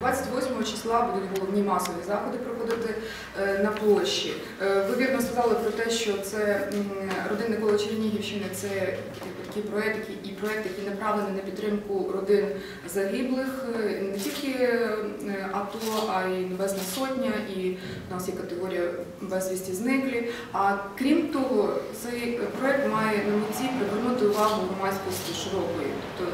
28 числа будуть головні масові заходи проходити е, на площі. Е, Ви вірно сказали про те, що це родинне коло Чернігівщини, це такі проекти і проекти, які направлені на підтримку родин загиблих, е, не тільки е, АТО, а й Небесна Сотня, і в нас є категорія безвісті зниклі. А крім того, цей проект має на меті привернути увагу громадськості широкої, тобто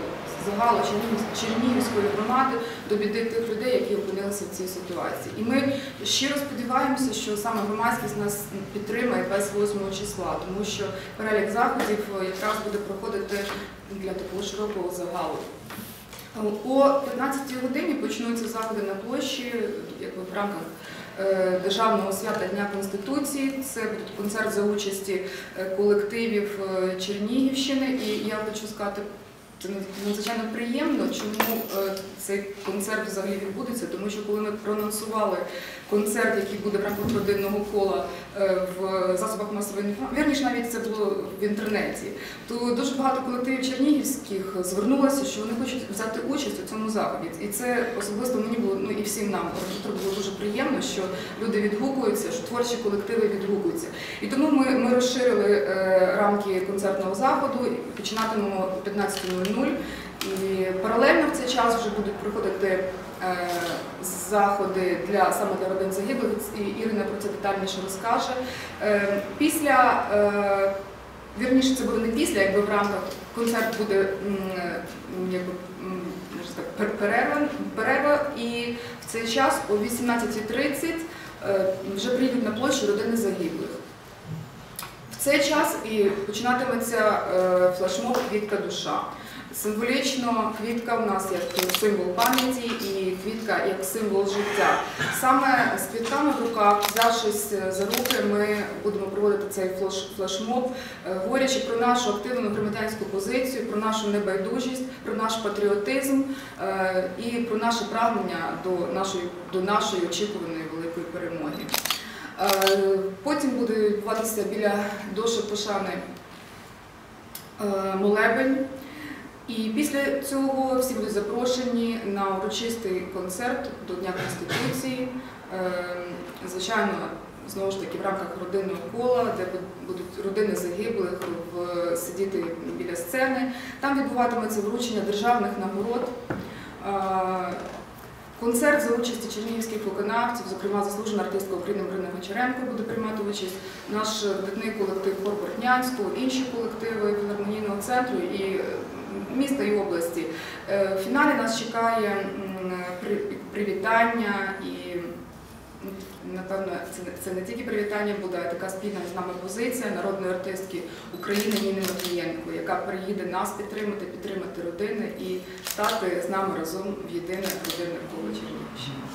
загалу Чернігів- Чернігівської громади до біди тих людей, які опинилися в цій ситуації. І ми щиро сподіваємося, що саме громадськість нас підтримає без 8 числа, тому що перелік заходів е, якраз буде проходити для такого широкого загалу. О 15 годині почнуться заходи на площі, якби в рамках е, державного свята Дня Конституції. Це концерт за участі е, колективів е, Чернігівщини. І я хочу сказати, це надзвичайно приємно, чому е, цей концерт взагалі відбудеться, тому що коли ми проанонсували концерт, який буде в рамках родинного кола е, в засобах масової інформації, вірніше навіть це було в інтернеті, то дуже багато колективів чернігівських звернулося, що вони хочуть взяти участь у цьому заході. І це особисто мені було, ну і всім нам було дуже приємно, що люди відгукуються, що творчі колективи відгукуються. І тому ми, ми розширили е, рамки концертного заходу, починатимемо о 15.00. І паралельно в цей час вже будуть проходити е, заходи для саме для родин загиблих. І Ірина про це детальніше розкаже. Е, після е, Вірніше, це буде не після, якби в рамках концерт буде якби, перерва, перерва, і в цей час о 18.30 е, вже приїдуть на площу родини загиблих. В цей час і починатиметься флешмоб Квітка душа. Символічно квітка в нас як символ пам'яті і квітка як символ життя. Саме з квітками в руках, взявшись за руки, ми будемо проводити цей флеш- флешмоб, е, говорячи про нашу активну громадянську позицію, про нашу небайдужість, про наш патріотизм е, і про наше прагнення до нашої, до нашої очікуваної великої перемоги. Е, Потім буде відбуватися біля дошок пошани е, молебень. І після цього всі будуть запрошені на урочистий концерт до Дня Конституції. Е, Звичайно, знову ж таки в рамках родинного кола, де будуть родини загиблих сидіти біля сцени. Там відбуватиметься вручення державних нагород. Е, Концерт за участі чернігівських виконавців, зокрема заслужена артистка України Марина Гончаренко буде приймати участь, наш видатний колектив Хор Бортнянського, інші колективи філармонійного центру і е, міста і області. Е, В фіналі нас чекає привітання і напевно це не тільки привітання буде, а така спільна з нами позиція народної артистки України Ніни Матвієнко, яка приїде нас підтримати, підтримати родини і стати з нами разом в єдине родинне коло Чернігівщини.